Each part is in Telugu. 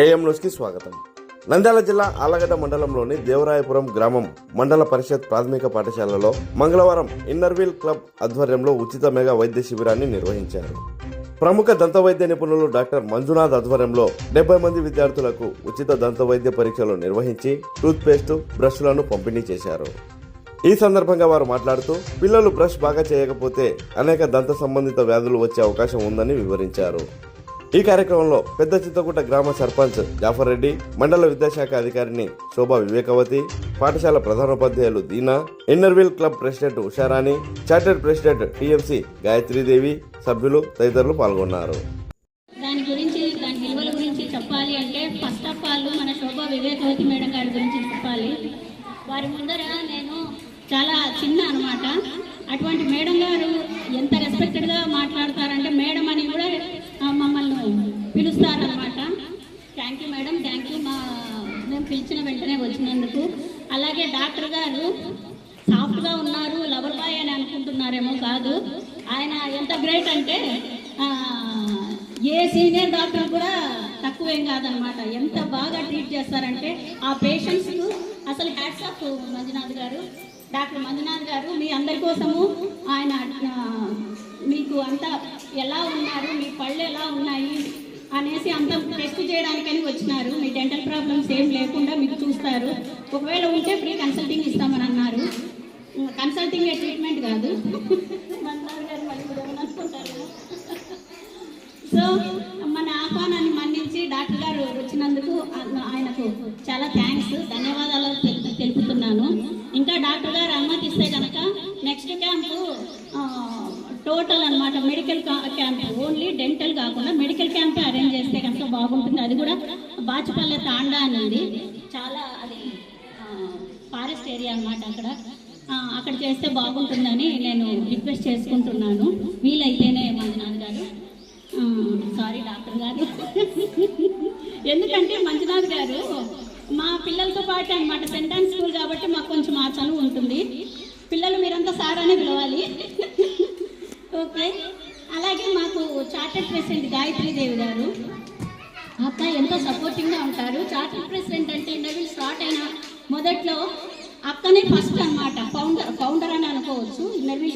ఏఎం న్యూస్కి స్వాగతం. నంద్యాల జిల్లా ఆలగడ్డ మండలంలోని దేవరాయపురం గ్రామం మండల పరిషత్ ప్రాథమిక పాఠశాలలో మంగళవారం ఇన్నర్వీల్ క్లబ్ ఆధ్వర్యంలో ఉచిత మెగా వైద్య శిబిరాన్ని నిర్వహించారు. ప్రముఖ దంత వైద్య నిపుణులు డాక్టర్ మంజునాథ్ ఆధ్వర్యంలో డెబ్బై మంది విద్యార్థులకు ఉచిత దంత వైద్య పరీక్షలు నిర్వహించి టూత్పేస్ట్ బ్రష్లను పంపిణీ చేశారు. ఈ సందర్భంగా వారు మాట్లాడుతూ పిల్లలు బ్రష్ బాగా చేయకపోతే అనేక దంత సంబంధిత వ్యాధులు వచ్చే అవకాశం ఉందని వివరించారు. ఈ కార్యక్రమంలో పెద్ద చింతకుంట గ్రామ సర్పంచ్ జాఫర్ రెడ్డి మండల విద్యాశాఖ అధికారిని శోభా వివేకవతి పాఠశాల ప్రధానోపాధ్యాయులు Deena inner wheel club president Usharani chartered president TMC Gayatridevi సభ్యులు తదితరులు పాల్గొన్నారు. దాని గురించి దాని విలువల గురించి చెప్పాలి అంటే ఫస్ట్ ఆఫ్ ఆల్ మన శోభా వివేకవతి మేడం గారి గురించి చెప్పాలి. వారి ముందర నేను చాలా చిన్న అనమాట అటువంటి మేడం గారు ఎంత రెస్పెక్టెడ్గా మాట్లాడతారంటే మేడం అని కూడా పిలుస్తారనమాట thank you madam thank you మా మేము పిలిచిన వెంటనే వచ్చినందుకు. అలాగే డాక్టర్ గారు సాఫ్ట్గా ఉన్నారు లవర్ బాయ్ అని అనుకుంటున్నారేమో కాదు. ఆయన ఎంత గ్రేట్ అంటే ఏ సీనియర్ డాక్టర్ కూడా తక్కువేం కాదనమాట ఎంత బాగా ట్రీట్ చేస్తారంటే ఆ పేషెంట్స్కు అసలు హ్యాట్స్ ఆఫ్ మంజునాథ్ గారు. డాక్టర్ మంజునాథ్ గారు మీ అందరి కోసము ఆయన మీకు అంతా ఎలా ఉన్నారు మీ పళ్ళు ఎలా ఉన్నాయి అనేసి అంత టెస్ట్ చేయడానికని వచ్చినారు. మీ డెంటల్ ప్రాబ్లమ్స్ ఏం లేకుండా మీకు చూస్తారు. ఒకవేళ ఉంటే ఫ్రీ కన్సల్టింగ్ ఇస్తామని అన్నారు. కన్సల్టింగ్ ట్రీట్మెంట్ కాదు. సో మన ఆహ్వానాన్ని మన్నించి డాక్టర్ గారు వచ్చినందుకు ఆయనకు చాలా థ్యాంక్స్ ధన్యవాదాలు తెలు- తెలుపుతున్నాను. ఇంకా డాక్టర్ గారు అనుమతిస్తే కనుక నెక్స్ట్ క్యాంపు టోటల్ అన్నమాట మెడికల్ క్యాంప్ ఓన్లీ డెంటల్ కాకుండా మెడికల్ క్యాంప్ అరేంజ్ చేస్తే కనుక బాగుంటుంది. అది కూడా బాచుపల్లె తాండా అని చాలా అది ఫారెస్ట్ ఏరియా అన్నమాట అక్కడ. అక్కడ చేస్తే బాగుంటుందని నేను రిక్వెస్ట్ చేసుకుంటున్నాను. వీలైతేనే మంజునాథ్ గారు సారీ డాక్టర్ గారు. ఎందుకంటే మంజునాథ్ గారు మా పిల్లలతో పాటు అనమాట సెంటాన్ స్కూల్ కాబట్టి మాకు కొంచెం ఆ చనువు ఉంటుంది. పిల్లలు మీరంతా సార్ అనే పిలవాలి. ఓకే. అలాగే మాకు చార్టెడ్ ప్రెసిడెంట్ గాయత్రీదేవి గారు. అక్క ఎంతో సపోర్టింగ్గా ఉంటారు. చార్టర్ ప్రెసిడెంట్ అంటే ఇంటర్వ్యూ స్టార్ట్ అయిన మొదట్లో అక్కనే ఫస్ట్ అన్నమాట. ఫౌండర్ ఫౌండర్ అని అనుకోవచ్చు. ఇంటర్వ్యూ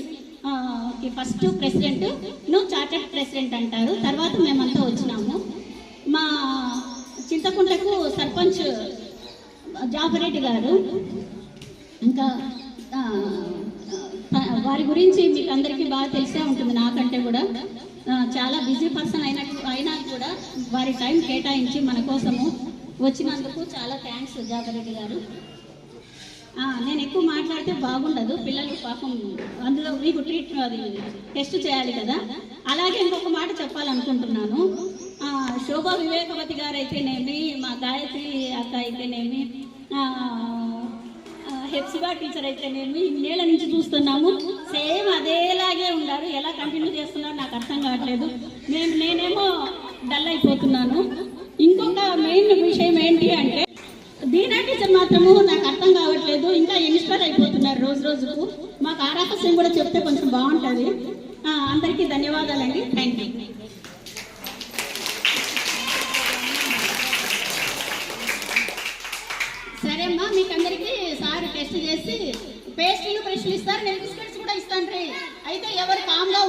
ఫస్ట్ ప్రెసిడెంట్ నువ్వు చార్టర్ ప్రెసిడెంట్ అంటారు. తర్వాత మేమంతా వచ్చినాము. మా చింతకుంటకు సర్పంచ్ జాబరెడ్డి గారు ఇంకా వారి గురించి మీకు అందరికీ బాగా తెలిసే ఉంటుంది నాకంటే కూడా. చాలా బిజీ పర్సన్ అయిన అయినా కూడా వారి టైం కేటాయించి మన కోసము వచ్చినందుకు చాలా థ్యాంక్స్ జాగరెడ్డి గారు. నేను ఎక్కువ మాట్లాడితే బాగుండదు పిల్లలు పాపం అందులో మీకు ట్రీట్ అది టెస్ట్ చేయాలి కదా. అలాగే ఇంకొక మాట చెప్పాలనుకుంటున్నాను. శోభా వివేకవతి గారు అయితేనేమి మా గాయత్రి అక్క అయితేనేమి ఆ, ఆ, హెప్సిబా టీచర్ అయితేనేమి ఇన్నేళ్ళ నుంచి చూస్తున్నాము. సేమ్ అదేలాగే ఉన్నారు ఎలా కంటిన్యూ చేస్తున్నారు నాకు అర్థం కావట్లేదు. నేను నేనేమో డల్ అయిపోతున్నాను. ఇంకొక మెయిన్ విషయం ఏంటి అంటే దీనా టీచర్ మాత్రము నాకు అర్థం కావట్లేదు. ఇంకా ఇన్స్పైర్ అయిపోతున్నారు రోజు రోజుకు. మాకు ఆ రహస్యం కూడా చెప్తే కొంచెం బాగుంటుంది. అందరికీ ధన్యవాదాలండి. థ్యాంక్ యూ సరే అమ్మా మీకు అందరికీ సార్ టెస్ట్ చేసి పేస్ట్లు బ్రష్లు ఇస్తారు నేను బిస్కెట్స్ కూడా ఇస్తాను అయితే ఎవరు కామ్గా